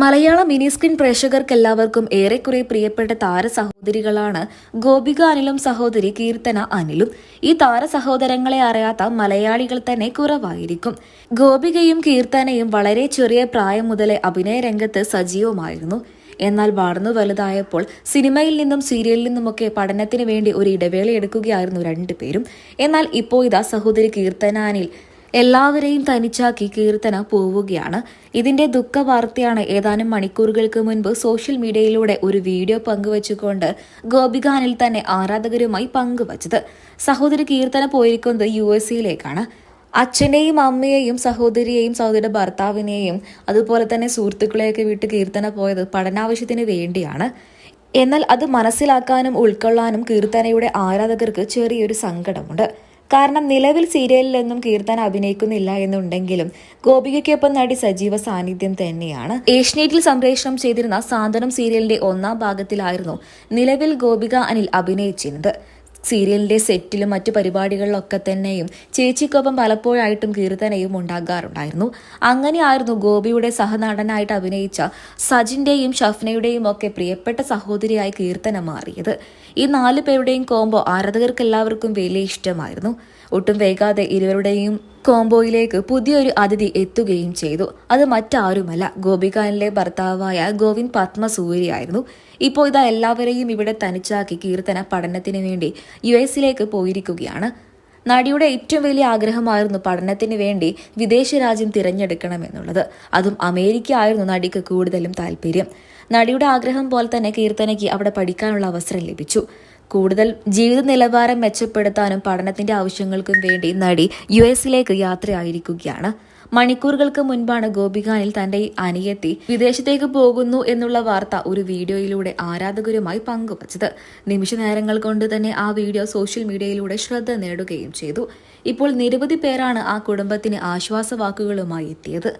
മലയാള mini screen പ്രേക്ഷകർക്കെല്ലാവർക്കും ഏറെക്കുറെ പ്രിയപ്പെട്ട താര സഹോദരികളാണ് ഗോപിക അനിലും സഹോദരി കീർത്തന അനിലും. ഈ താര സഹോദരങ്ങളെ അറിയാത്ത മലയാളികൾ തന്നെ കുറവായിരിക്കും. ഗോപികയും കീർത്തനയും വളരെ ചെറിയ പ്രായം മുതലേ അഭിനയ രംഗത്ത് സജീവമായിരുന്നു. എന്നാൽ വളർന്നു വലുതായപ്പോൾ സിനിമയിൽ നിന്നും സീരിയലിൽ നിന്നുമൊക്കെ പഠനത്തിന് വേണ്ടി ഒരു ഇടവേള എടുക്കുകയായിരുന്നു രണ്ടുപേരും. എന്നാൽ ഇപ്പോ ഇതാ സഹോദരി കീർത്തന അനിൽ എല്ലാവരെയും തനിച്ചാക്കി കീർത്തന പോവുകയാണ്. ഇതിന്റെ ദുഃഖ വാർത്തയാണ് ഏതാനും മണിക്കൂറുകൾക്ക് മുൻപ് സോഷ്യൽ മീഡിയയിലൂടെ ഒരു വീഡിയോ പങ്കുവച്ചുകൊണ്ട് ഗോപികാനിൽ തന്നെ ആരാധകരുമായി പങ്കുവച്ചത്. സഹോദരി കീർത്തന പോയിരിക്കുന്നത് യു എസ് സിയിലേക്കാണ്. അച്ഛനെയും അമ്മയെയും സഹോദരിയെയും സഹോദരിയുടെ ഭർത്താവിനെയും അതുപോലെ തന്നെ സുഹൃത്തുക്കളെയൊക്കെ വിട്ട് കീർത്തന പോയത് പഠനാവശ്യത്തിന് വേണ്ടിയാണ്. എന്നാൽ അത് മനസ്സിലാക്കാനും ഉൾക്കൊള്ളാനും കീർത്തനയുടെ ആരാധകർക്ക് ചെറിയൊരു സങ്കടമുണ്ട്. കാരണം നിലവിൽ സീരിയലിലൊന്നും കീർത്തന അഭിനയിക്കുന്നില്ല എന്നുണ്ടെങ്കിലും ഗോപികയ്ക്കൊപ്പം നടി സജീവ സാന്നിധ്യം തന്നെയാണ്. ഏഷ്യനെറ്റിൽ സംപ്രേഷണം ചെയ്തിരുന്ന സാന്ത്വനം സീരിയലിന്റെ ഒന്നാം ഭാഗത്തിലായിരുന്നു നിലവിൽ ഗോപിക അനിൽ അഭിനയിച്ചിരുന്നത്. സീരിയലിന്റെ സെറ്റിലും മറ്റു പരിപാടികളിലൊക്കെ തന്നെയും ചേച്ചിക്കൊപ്പം പലപ്പോഴായിട്ടും കീർത്തനയും ഉണ്ടാകാറുണ്ടായിരുന്നു. അങ്ങനെയായിരുന്നു ഗോപിയുടെ സഹനടനായിട്ട് അഭിനയിച്ച സജിന്റെയും ഷഫ്നയുടെയും ഒക്കെ പ്രിയപ്പെട്ട സഹോദരിയായി കീർത്തന മാറിയത്. ഈ നാല് പേരുടെയും കോംബോ ആരാധകർക്ക് എല്ലാവർക്കും വലിയ ഇഷ്ടമായിരുന്നു. ഒട്ടും വൈകാതെ ഇരുവരുടെയും കോംബോയിലേക്ക് പുതിയൊരു അതിഥി എത്തുകയും ചെയ്തു. അത് മറ്റാരുമല്ല ഗോപികാനിലെ ഭർത്താവായ ഗോവിന്ദ് പത്മസൂരിയായിരുന്നു. ഇപ്പോൾ ഇതാ എല്ലാവരെയും ഇവിടെ തനിച്ചാക്കി കീർത്തന പഠനത്തിന് വേണ്ടി യു എസിലേക്ക് പോയിരിക്കുകയാണ്. നടിയുടെ ഏറ്റവും വലിയ ആഗ്രഹമായിരുന്നു പഠനത്തിന് വേണ്ടി വിദേശ രാജ്യം തിരഞ്ഞെടുക്കണമെന്നുള്ളത്. അതും അമേരിക്ക ആയിരുന്നു നടിക്ക് കൂടുതലും താല്പര്യം. നടിയുടെ ആഗ്രഹം പോലെ തന്നെ കീർത്തനയ്ക്ക് അവിടെ പഠിക്കാനുള്ള അവസരം ലഭിച്ചു. കൂടുതൽ ജീവിത നിലവാരം മെച്ചപ്പെടുത്താനും പഠനത്തിന്റെ ആവശ്യങ്ങൾക്കും വേണ്ടി നടി യു എസിലേക്ക് യാത്രയായിരിക്കുകയാണ്. മണിക്കൂറുകൾക്ക് മുൻപാണ് ഗോപികാനിൽ തന്റെ അനിയത്തി വിദേശത്തേക്ക് പോകുന്നു എന്നുള്ള വാർത്ത ഒരു വീഡിയോയിലൂടെ ആരാധകരുമായി പങ്കുവച്ചത്. നിമിഷ നേരങ്ങൾ കൊണ്ട് തന്നെ ആ വീഡിയോ സോഷ്യൽ മീഡിയയിലൂടെ ശ്രദ്ധ നേടുകയും ചെയ്തു. ഇപ്പോൾ നിരവധി പേരാണ് ആ കുടുംബത്തിന് ആശ്വാസവാക്കുകളുമായി എത്തിയത്.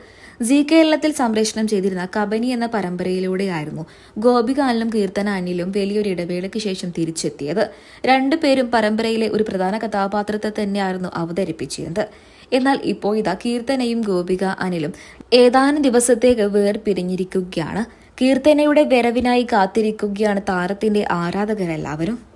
ജി കേരളത്തിൽ സംപ്രേഷണം ചെയ്തിരുന്ന കബനി എന്ന പരമ്പരയിലൂടെയായിരുന്നു ഗോപികാനിലും കീർത്തന അനിലും വലിയൊരു ഇടവേളയ്ക്ക് ശേഷം തിരിച്ചെത്തിയത്. രണ്ടുപേരും പരമ്പരയിലെ ഒരു പ്രധാന കഥാപാത്രത്തെ തന്നെയായിരുന്നു അവതരിപ്പിച്ചിരുന്നത്. എന്നാൽ ഇപ്പോൾ ഇതാ കീർത്തനയും ഗോപിക അനിലും ഏതാനും ദിവസത്തേക്ക് വേർപിരിഞ്ഞിരിക്കുകയാണ്. കീർത്തനയുടെ വരവിനായി കാത്തിരിക്കുകയാണ് താരത്തിന്റെ ആരാധകരെല്ലാവരും.